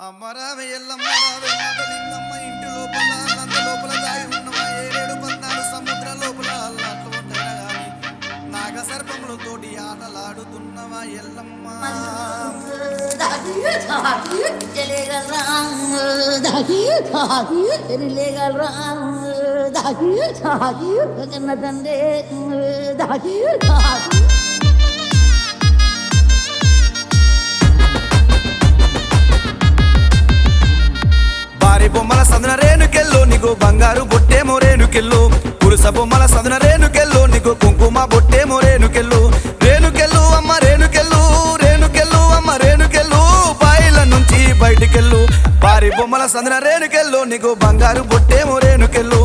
అమ్మరావే ఎల్లమ్మ ఇంటి లోపల నంద లోపల దాగి ఉన్నవా? సముద్ర లోపల అల్లాట్లు నాగ సర్పములతోటి ఆటలాడుతున్నవా ఎల్లమ్మ? దాగి దాగి కన్న తండ్రి దాగి దాగి బంగారు బొట్టే మోరేనుకెళ్ళు. పురుష మల సదన రేణుకెళ్ళు. నీకు కుంకుమ బొట్టే మోరేనుకెళ్ళు. రేణుకెళ్ళు అమ్మ రేణుకెళ్ళు. రేణుకెళ్ళు అమ్మ రేణుకెళ్ళు. బాయిల నుంచి బయటికెళ్ళు. భారీ బొమ్మల సందన రేణుకెళ్ళు. నీకు బంగారు బొట్టే మోరేనుకెళ్ళు.